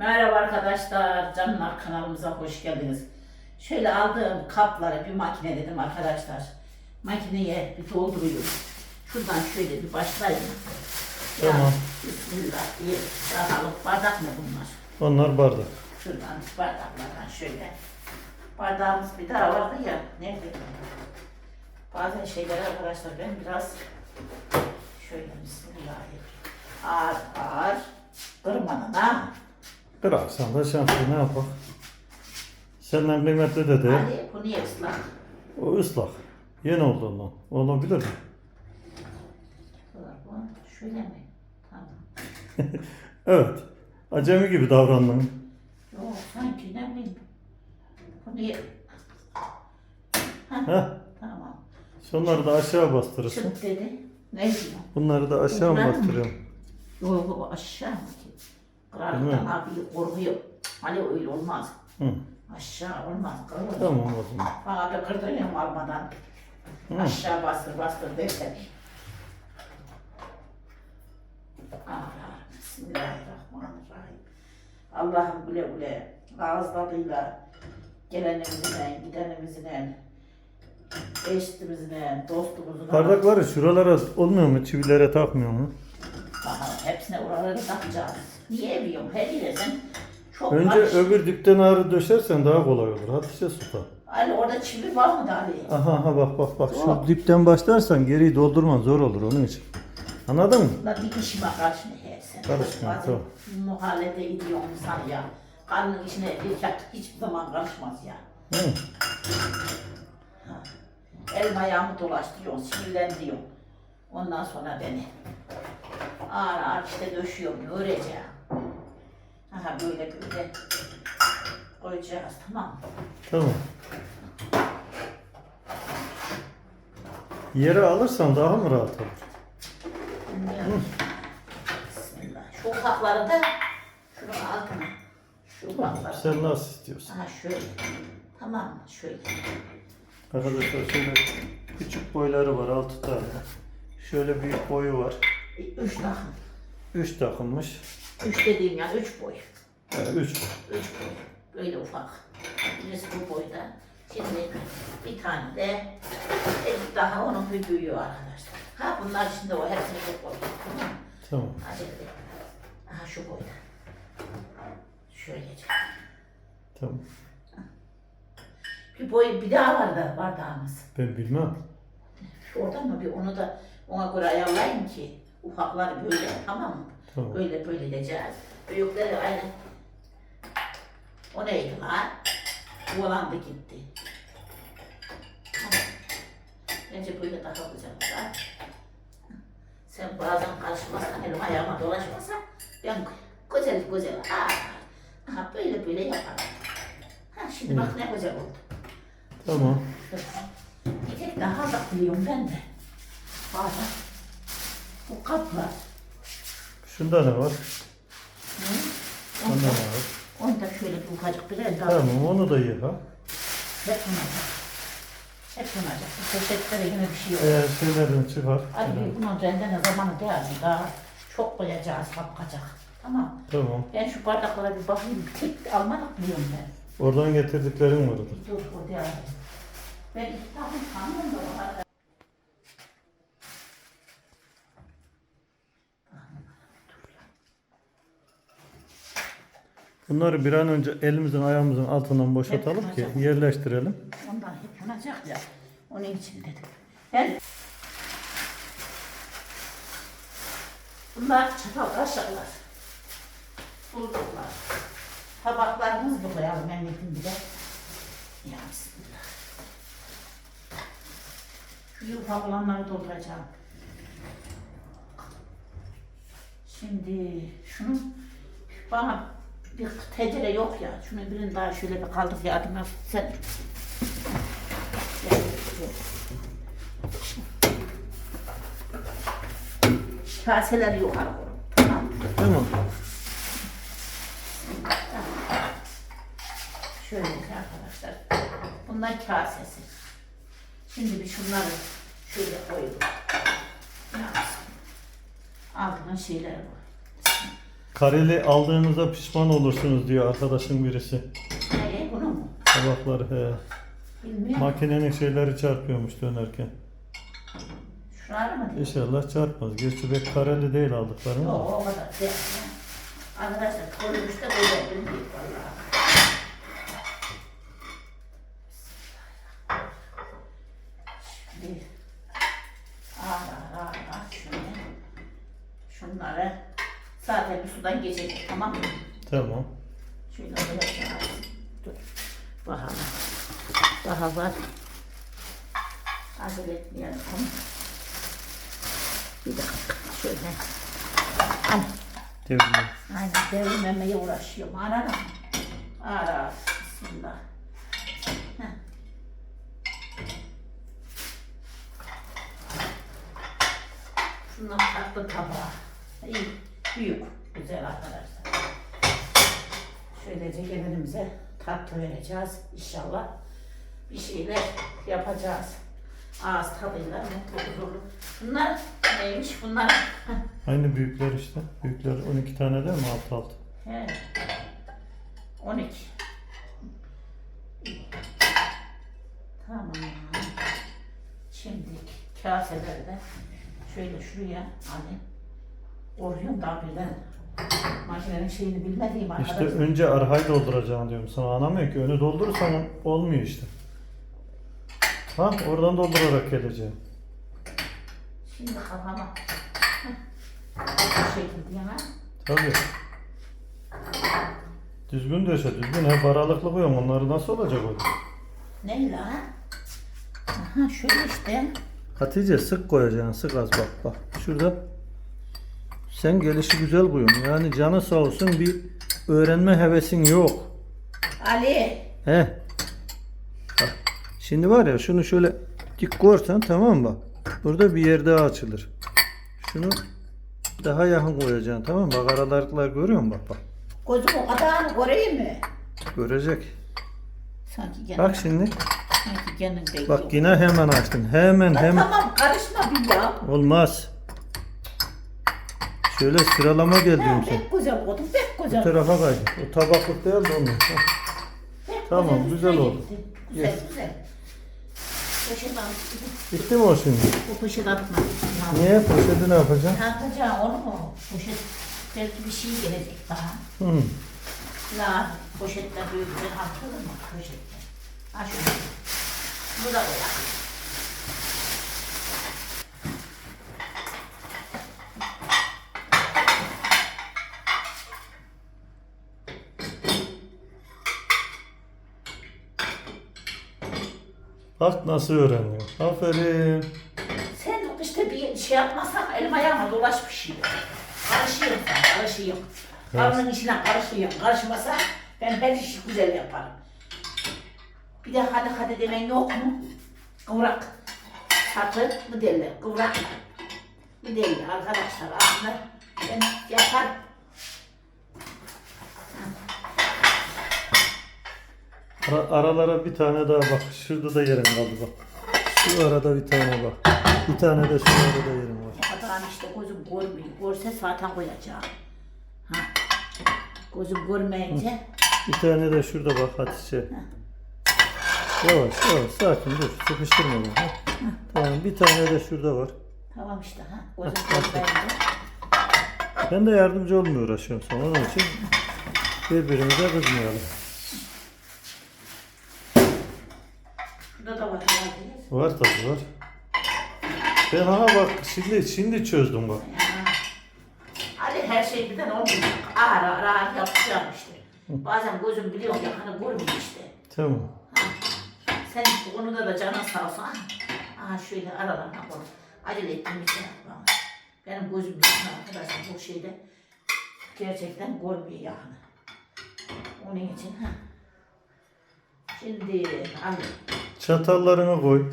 Merhaba arkadaşlar, Canlar kanalımıza hoş geldiniz. Şöyle aldığım kapları bir makine dedim arkadaşlar. Makineye bir dolduruyorum. Şuradan şöyle bir başlayayım. Ya, Tamam. Bismillah diye bakalım. Bardak mı bunlar? Onlar bardak. Şuradan bardaklardan şöyle. Bardağımız bir daha vardı ya. Nerede? Bazen şeyler arkadaşlar ben biraz şöyle bismillahirrahmanirrahim. Ağır ağır kırmadan ha. Kırarsan da şansı ne yapak? Senden kıymetli de değil. Hadi bu niye ıslak? O ıslak. Yeni olduğundan. Olabilir mi? Şöyle mi? Tamam. Evet. Acemi gibi davrandın. Yok sanki ne bileyim. Bu niye? Heh. Tamam. Şunları da aşağı bastırırsın. Çıt dedi. Ne diyor? Bunları da aşağı mı bastırıyorum? Yok aşağı mı Bilmiyorum. abi korkuyor. Hani öyle olmaz. Hı. Aşağı olmaz. Kırılır. Tamam o zaman. Bana da kırdırıyorum almadan. Hı. Aşağı bastır bastır dersen. Allah, Bismillahirrahmanirrahim. Allah'ım güle güle ağız tadıyla gelenimizle, gidenimizle, eşitimizle, dostumuzla. Bardakları şuralara olmuyor mu? Çivilere takmıyor mu? Aha, hepsine oraları takacağız. Niye biliyorum? Her yere sen çok Önce karış- öbür dipten ağrı döşersen daha kolay olur. Hatice Sultan. Ali orada çivi var mı da Ali? Aha aha bak bak bak. Şu dipten başlarsan geriyi doldurman zor olur onun için. Anladın mı? La bir işime karışma her sen. Karışma, Bazen tamam. Muhalede ediyor insan ya. Karnın işine erkek hiçbir zaman karışmaz ya. Hı. Elim ayağımı dolaştırıyorsun, sinirlendiriyorsun. Ondan sonra beni ağır ağır işte döşüyorum, öreceğim. Aha böyle böyle koyacağız tamam mı? Tamam. Yere alırsan daha mı rahat olur? Bilmiyorum. Bismillah. Şu ufakları da şunun altına. Şu ufakları. Sen nasıl istiyorsun? Aha şöyle. Tamam mı? Şöyle. Arkadaşlar şöyle küçük boyları var 6 tane. Şöyle büyük boyu var. Bir Üç takım. 3 takılmış. Üç dediğim yani üç boy. 3. Üç boy. Böyle ufak. Birisi bu boyda. Şimdi bir tane de bir daha onun bir büyüğü arkadaşlar. Ha bunlar şimdi o hepsini topladım. Tamam mı? Tamam. Acele. Aha şu boyda. Şöylece. Tamam. Bir boy bir daha var da bardağımız. Ben bilmem. Şu orada mı bir onu da ona göre ayarlayın ki ufaklar böyle tamam mı? Tamam. Böyle böyle edeceğiz. Büyükleri aynı. O neydi lan? Oğlan da gitti. Bence böyle daha güzel olur. Sen bazen karışmazsan elim ayağıma dolaşmasa ben güzel güzel ha, ha böyle böyle yaparım. Ha şimdi bak ne güzel oldu. Tamam. Bir tek daha da biliyorum ben de. Bazen bu kaplar. Şunda ne var? Hı? Onda, ne var? Onda şöyle bir ufacık bir el daha. Tamam onu da yıka. Hep bunacak. Hep bunacak. Bu poşetlere yine bir şey yok. Eğer şeylerini çıkar. Hadi bir bunun rendene zamanı değil. Daha çok koyacağız kapkacak. Tamam. Tamam. Ben şu bardaklara bir bakayım. Tek almadık biliyorum ben. Oradan getirdiklerin vardı. Dur o değil. Ben tane tanıyorum da bana. Bunları bir an önce elimizin ayağımızın altından boşaltalım ki yerleştirelim. Ondan hep yanacak ya. Onun için dedim. Ben Bunlar çatal kaşıklar. Bulduklar. Tabaklarımız bu koyalım emniyetin bir de. Ya bismillah. Şu ufak olanları dolduracağım. Şimdi şunun bana bir tencere yok ya. Şunun birini daha şöyle bir kaldır yardıma sen. Gel, gel. Kaseleri yukarı koyun. Tamam. Şöyle arkadaşlar. Bunlar kasesi. Şimdi bir şunları şöyle koyalım. Ya, Altına şeyler var. Kareli aldığınızda pişman olursunuz diyor arkadaşın birisi. Ne bunu mu? Tabakları he. Bilmiyorum. Makinenin şeyleri çarpıyormuş dönerken. Şunları mı diyor? İnşallah çarpmaz. Gerçi pek kareli değil aldıklarım. Yok o kadar değil. Arkadaşlar koymuş da böyle bilmiyor vallahi. Şimdi ağır ağır ağır şöyle. Şunları zaten bir sudan geçecek tamam mı? Tamam. Şöyle koyacağız. Dur. Bakalım. Daha var. Acele etmeyelim. Bir dakika şöyle. Al. Devriyor. Aynen devrilmemeye uğraşıyorum. Anladın mı? Ara. Bismillah. Heh. Şundan tatlı tabağı. İyi. Büyük. Güzel arkadaşlar. Şöylece gelinimize tatlı vereceğiz inşallah. Bir şeyler yapacağız. Ağız tadıyla mutlu huzurlu. Bunlar neymiş? Bunlar. Aynı büyükler işte. Büyükler 12 tane değil mi? Alt alt. He. 12. Tamam. Şimdi kaseleri de şöyle şuraya hani koruyorum da birden makinenin şeyini bilmediğim İşte arkadaş. önce arhayı dolduracaksın diyorum sana. Anlamıyor ki. Önü doldurursan olmuyor işte. Ha oradan doldurarak geleceğim. Şimdi kafama bu şekilde yana. Tabii. Düzgün döşe düzgün. Hep aralıklı koyuyorum. Onları nasıl olacak o? Ne la? Aha şöyle işte. Hatice sık koyacaksın. Sık az bak bak. Şurada. Sen gelişi güzel koyuyorsun. Yani canı sağ olsun bir öğrenme hevesin yok. Ali. He. Bak. Şimdi var ya şunu şöyle dik koyarsan tamam mı? Burada bir yer daha açılır. Şunu daha yakın koyacaksın tamam mı? Bak aralıklar görüyor musun? Bak bak. Gözüm o kadarını göreyim mi? Görecek. Sanki kendin, Bak şimdi. sanki belli Bak yine hemen açtın. Hemen hemen. Tamam karışma bir ya. Olmaz. Şöyle sıralama gel Ha, pek güzel oldu, pek Bu güzel. tarafa kay. O tabaklık değil de onu. Hah. Pek Tamam, güzel üstüne oldu. gitti. Güzel, Yes. güzel. Poşet. Bitti mi o şimdi? Bu poşet atma. Niye? Poşeti ne yapacaksın? Ne yapacağım onu mu? Poşet belki bir şey gelecek daha. Hı. La poşetler büyükler atılır mı poşetler? Ha şunu. Bu da koyak. Bak nasıl öğreniyor. Aferin. Sen işte bir şey yapmazsan elim ayağıma dolaşmış gibi. Karışıyorum sen, karışıyorum. Karnın içine karışıyorum. Karışmasa ben her işi güzel yaparım. Bir de hadi hadi demen yok mu? Kıvrak. Satı mı derler? Kıvrak mı derler arkadaşlar? Aslında ben yaparım. Ara- aralara bir tane daha bak. Şurada da yerim kaldı bak. Şu arada bir tane bak. Bir tane de şu arada yerim var. Adam işte gözüm görmüyor. Görse zaten koyacağım. Ha. Gözüm görmeyince Bir tane de şurada bak Hatice. Yavaş yavaş sakin dur. Sıkıştırma beni. ha. Tamam bir tane de şurada var. tamam işte ha. Gözüm görmeyince. Ben de yardımcı olmaya uğraşıyorum sana. Onun için birbirimize kızmayalım. Şurada da var herhalde. Var tabii var. Ben ha bak şimdi şimdi çözdüm bak. Ali her şey birden olmuyor. Ağır ağır yapacağım işte. Bazen gözüm biliyor yakını görmüyor işte. Tamam. Ha. Sen bu konuda da canın sağ olsun. ha. Aha şöyle aralarına koy. Acele ettim bir şey. Benim gözüm yakın arkadaşlar bu şeyde gerçekten görmüyor yakını. Onun için ha. Şimdi Ali Çatallarını koy.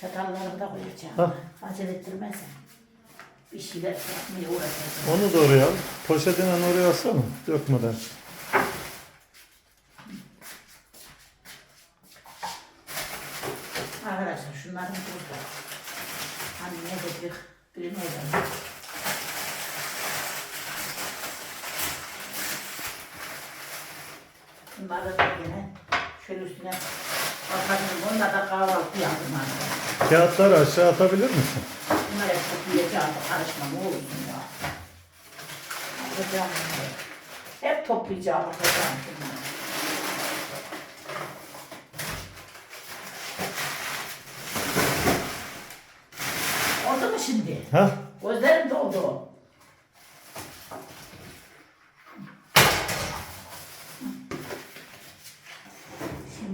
Çatallarını da koyacağım. Acele ettirmezsen. Bir şeyler yapmaya uğraşacağım. Onu da oraya al. Poşetinden oraya alsana. Dökmeden. Arkadaşlar şunların burada. Hani ne dedik bilmiyorum. Bunları da yine şöyle üstüne bakabilirim. Onlar da kahvaltı yaptım. Kağıtları aşağı atabilir misin? Bunlar hep toplayacağım. Karışma ne olursun ya. Atacağım. Hep toplayacağım, atacağım bunları. Oldu mu şimdi? Ha? Gözlerim doldu.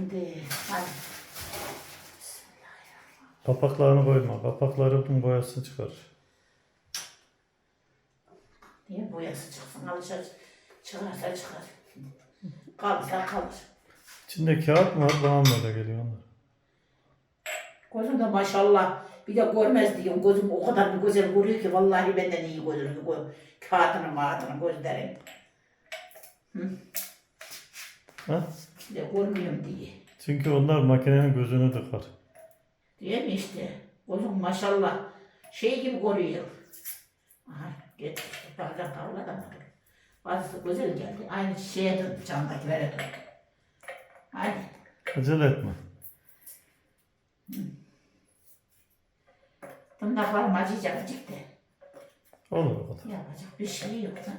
Şimdi hadi. Kapaklarını koyma. Kapakların boyasını çıkar. Niye boyası çıksın? Alışa çıkarsa çıkar. Kalırsa kalır. İçinde kağıt mı var? Bana mı öyle geliyor onlar? Gözüm de maşallah bir de görmez diyorum. Gözüm o kadar bir güzel görüyor ki vallahi benden iyi görüyor. Gö- Kağıtını mağatını gözlerim. Ha? De görmüyorum diye. Çünkü onlar makinenin gözünü tıkar. Değil mi işte? Gözüm maşallah şey gibi görüyor. Aha işte bazen kavlamadım. Bazısı güzel geldi. Aynı şeye döndü camdakilere döndü. Hadi. Acele etme. Tırnaklarım acıyacak acıktı. Olur o kadar. Yapacak bir şey yok. lan.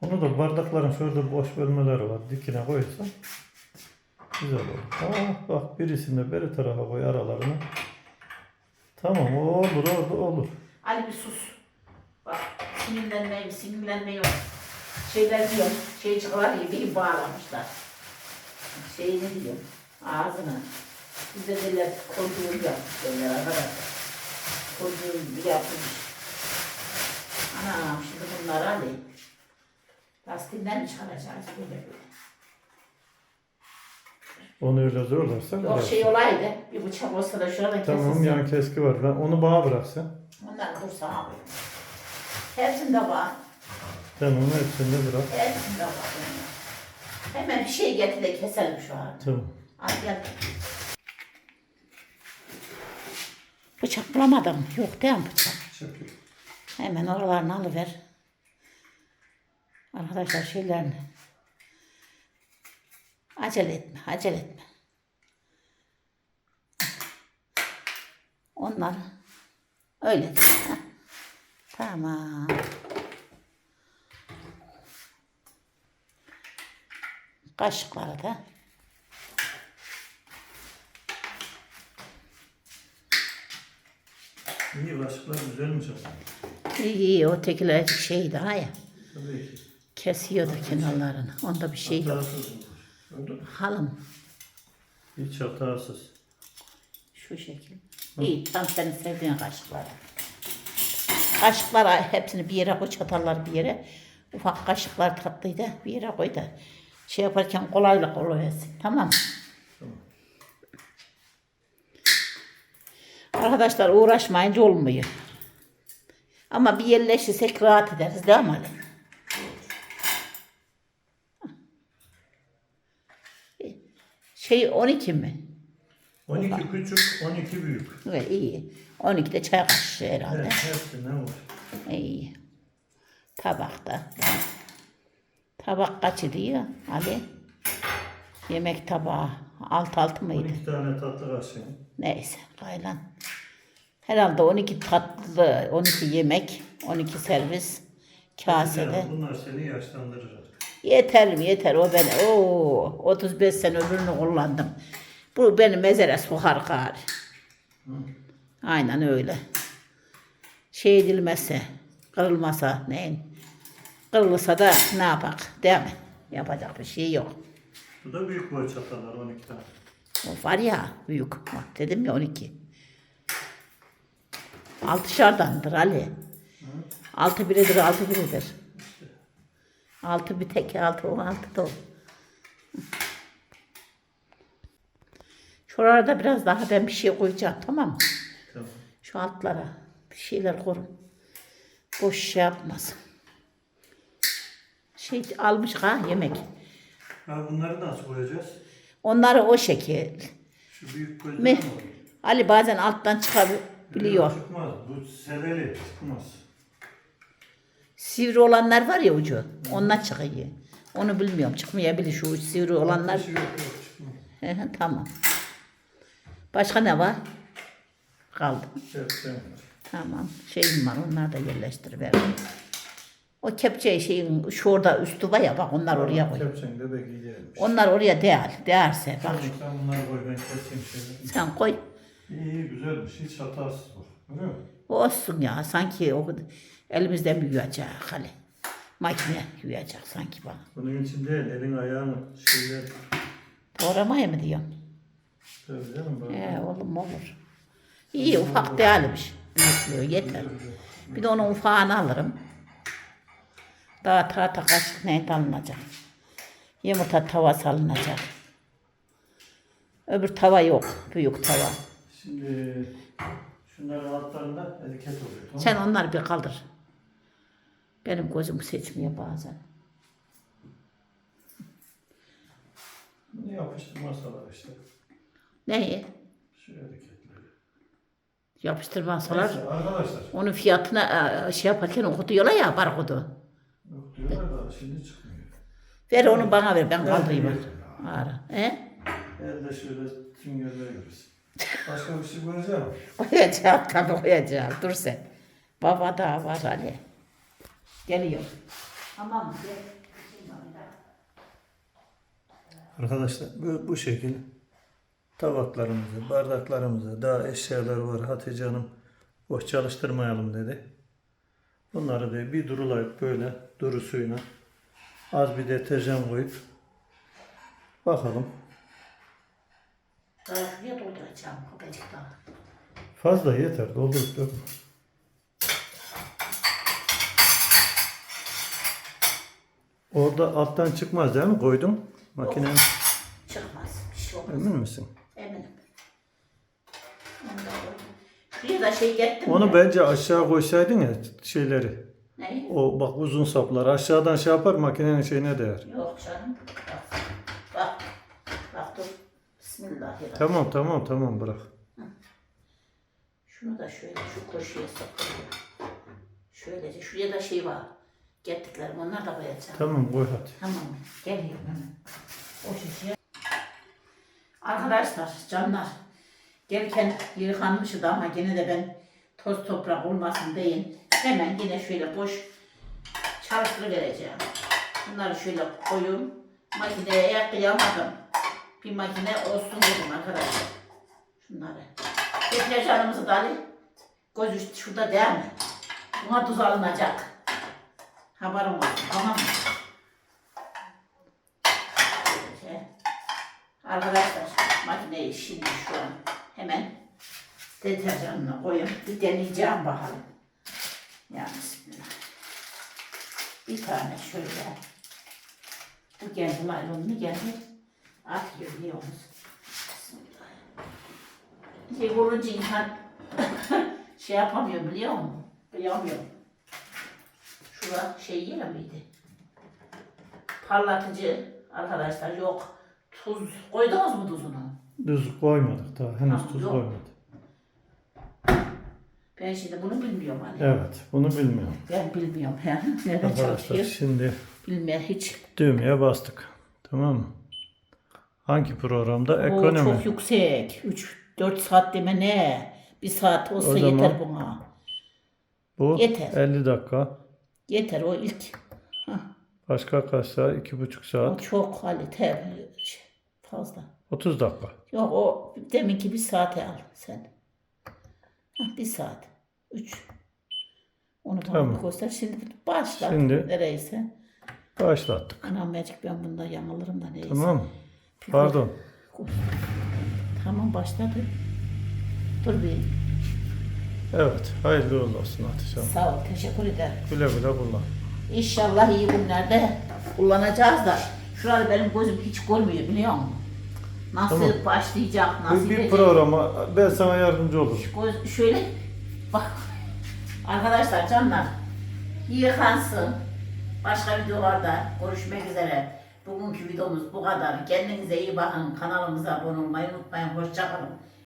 Onu da bardakların şurada boş bölmeleri var. Dikine koyarsan güzel olur. Aa, bak birisini beri tarafa koy aralarına. Tamam o olur orada olur. Ali bir sus. Bak sinirlenmeyim, sinirlenmeyim. Şeyler diyor, şey çıkar ya biri bağlamışlar. Şey ne diyor, ağzına. Bize derler kontrol yapmış derler arkadaşlar. Kontrol yapmış. Anam şimdi bunlar Ali. Lastiğinden mi çıkaracağız böyle böyle? Onu öyle zorlarsan Yok bırak. şey olaydı, bir bıçak olsa da şurada Tamam kesilse. yan keski var. Ben onu bana bırak sen. Onları dursa abi. Hepsinde var. Sen onu hepsini bırak. Hepsinde var. Hemen bir şey getir de keselim şu an. Tamam. Al gel. Bıçak bulamadım. Yok değil mi bıçak? Hemen oralarını alıver. Arkadaşlar şeylerini. Acele etme, acele etme. Onlar öyle. Tamam. Kaşıkları da. İyi başlıklar güzelmiş ama. İyi iyi o tekiler şey daha ya. Tabii ki. Kesiyordu kenarlarını. Onda bir şey yok. Hatasız? Halım Hiç hatasız. şu şekil. İyi tam senin sevdiğin kaşıklar. Kaşıklar hepsini bir yere koy çatallar bir yere. Ufak kaşıklar tatlıydı bir yere koy da şey yaparken kolaylık oluversin. Tamam mı? Tamam. Arkadaşlar uğraşmayınca olmuyor. Ama bir yerleşirsek rahat ederiz değil mi Ali? Şey 12 mi? 12 küçük, 12 büyük. Evet, iyi. 12 de çay kaşığı herhalde. Evet, hepsi ne var? İyi. Tabakta. Tabak kaç diyor Ali? Yemek tabağı. Alt altı mıydı? 12 tane tatlı kaşığı. Neyse kaylan. Herhalde 12 tatlı, 12 yemek, 12 servis kasede. Bunlar seni yaşlandırır. Yeter mi yeter o ben. Oo, 35 sene öbürünü kullandım. Bu beni mezere sokar gari. Aynen öyle. Şey edilmezse, kırılmasa neyin? Kırılırsa da ne yapak değil mi? Yapacak bir şey yok. Bu da büyük boy çatallar 12 tane. O var ya büyük. Bak dedim ya 12. Altışardandır Ali. Altı biridir, altı biridir. Altı bir tek, altı o, altı da o. Şuralarda biraz daha ben bir şey koyacağım tamam mı? Tamam. Şu altlara bir şeyler koyun. Boş şey yapmasın. Şey almış ha yemek. Ha bunları nasıl koyacağız? Onları o şekil. Şu büyük var? Ali bazen alttan çıkabiliyor. Çıkmaz. Bu sereli çıkmaz. Sivri olanlar var ya ucu. Ondan çıkıyor. Onu bilmiyorum. Çıkmayabilir şu sivri olanlar. Tamam. Başka ne var? Kaldı. Tamam. Şeyim var. Onları da yerleştiriverim. O kepçe şeyin şu orada üstü var ya bak onlar oraya koy. Kepçen de belki gelmiş. Onlar oraya değer. Değerse bak. Sen bunları koy ben keseyim şöyle. Sen koy. İyi güzelmiş. Hiç hatasız bu. Görüyor musun? Olsun ya. Sanki o elimizden mi yuyacak hali. Makine yuyacak sanki bana. Bunun için değil elin ayağını şeyler Doğramaya mı diyorum? tabii canım. bak. He oğlum olur. İyi ufak değerliymiş. Büyüklüğü yeter. Bir de onun ufağını alırım. Daha tahta kaşık ne alınacak. Yumurta tavası alınacak. Öbür tava yok. Büyük tava. Şimdi şunların altlarında etiket oluyor. Tamam Sen onları bir kaldır. Benim gözüm seçmiyor bazen. Bunu yapıştırmasalar işte. Neyi? Şu etiketleri. Yapıştırmasalar. Neyse arkadaşlar. Onun fiyatına e, şey yaparken okutuyorlar ya barkodu. Yok diyorlar da şimdi çıkmıyor. Ver onu bana ver ben kaldırayım. Ara. He? Elde şöyle tüngerler görürüz. Başka bir şey göreceğim. Koyacağım tabii koyacağım. Dur sen. Baba da var Ali. Geliyor. Tamam gel. Arkadaşlar bu, bu şekil tabaklarımızı, bardaklarımızı, daha eşyalar var. Hatice Hanım boş çalıştırmayalım dedi. Bunları da bir durulayıp böyle duru suyuna az bir deterjan koyup bakalım. Fazla yeter. Doldurup dökme. Orada alttan çıkmaz değil mi? Koydum. Makinenin. Çıkmaz. Bir şey olmaz. Emin misin? Eminim. Onu da koydum. Şuraya da şey gettim Onu ya. bence aşağı koysaydın ya şeyleri. Neyi? O bak uzun saplar aşağıdan şey yapar makinenin şeyine değer. Yok canım. Bak. Bak. Bak dur. Bismillahirrahmanirrahim. Tamam tamam tamam bırak. Şunu da şöyle şu köşeye sokuyorum. Şöylece şuraya da şey var. Gettiklerim onlar da koyacağım. Tamam koy hadi. Tamam geliyorum hemen. O şişeye. Arkadaşlar canlar gelirken yıkanmıştı ama yine de ben toz toprak olmasın deyin. Hemen yine şöyle boş çalıştırıvereceğim. Bunları şöyle koyun. Makineye kıyamadım. Bir makine olsun dedim arkadaşlar. Şunları. Deterjanımızı da alayım. Göz üstü şurada değil mi? Buna tuz alınacak. Haberim olsun tamam mı? Şöyle. Arkadaşlar makineyi şimdi şu an hemen deterjanına koyun. Bir deneyeceğim bakalım. Ya bismillah. Bir tane şöyle. Bu geldi laylonunu geldi. Atıyor biliyor musunuz? Bismillah. Şey vurunca insan şey yapamıyor biliyor musun? Kıyamıyor. Şura şey yine miydi? Parlatıcı arkadaşlar yok. Tuz koydunuz mu tuzunu? Tuz koymadık daha. Henüz tuz yok. koymadık. Ben şimdi bunu bilmiyorum hani. Evet bunu bilmiyorum. Ben bilmiyorum. Nereden Arkadaşlar çalışıyor? şimdi Bilmiyorum hiç. düğmeye bastık. Tamam mı? Hangi programda? O Ekonomi. çok yüksek. 3-4 saat deme ne? Bir saat olsa O zaman- yeter buna. Bu Yeter. 50 dakika. Yeter o ilk. Hah, Başka kaç saat? 2,5 o saat. çok kalite şey, fazla. 30 dakika. Yok o deminki bir saate al sen. Hah, bir saat. Üç. Onu bana Tamam. bir göster. Şimdi başla. Şimdi- Nereyse. Başlattık. Anam Mecik ben bunda yanılırım da neyse. Tamam mı? Bir Pardon. Tamam başladı. Dur bir. Evet. Hayırlı uğurlu olsun Hatice Hanım. Sağ ol. Teşekkür ederim. Güle güle kullan. İnşallah iyi günlerde kullanacağız da. Şurada benim gözüm hiç görmüyor biliyor musun? Nasıl Tamam. başlayacak, nasıl Bir, bir edecek? programa ben sana yardımcı olurum. Göz, şöyle bak. Arkadaşlar canlar yıkansın. Başka videolarda görüşmek üzere. Bugünkü videomuz bu kadar. Kendinize iyi bakın. Kanalımıza abone olmayı unutmayın. Hoşçakalın.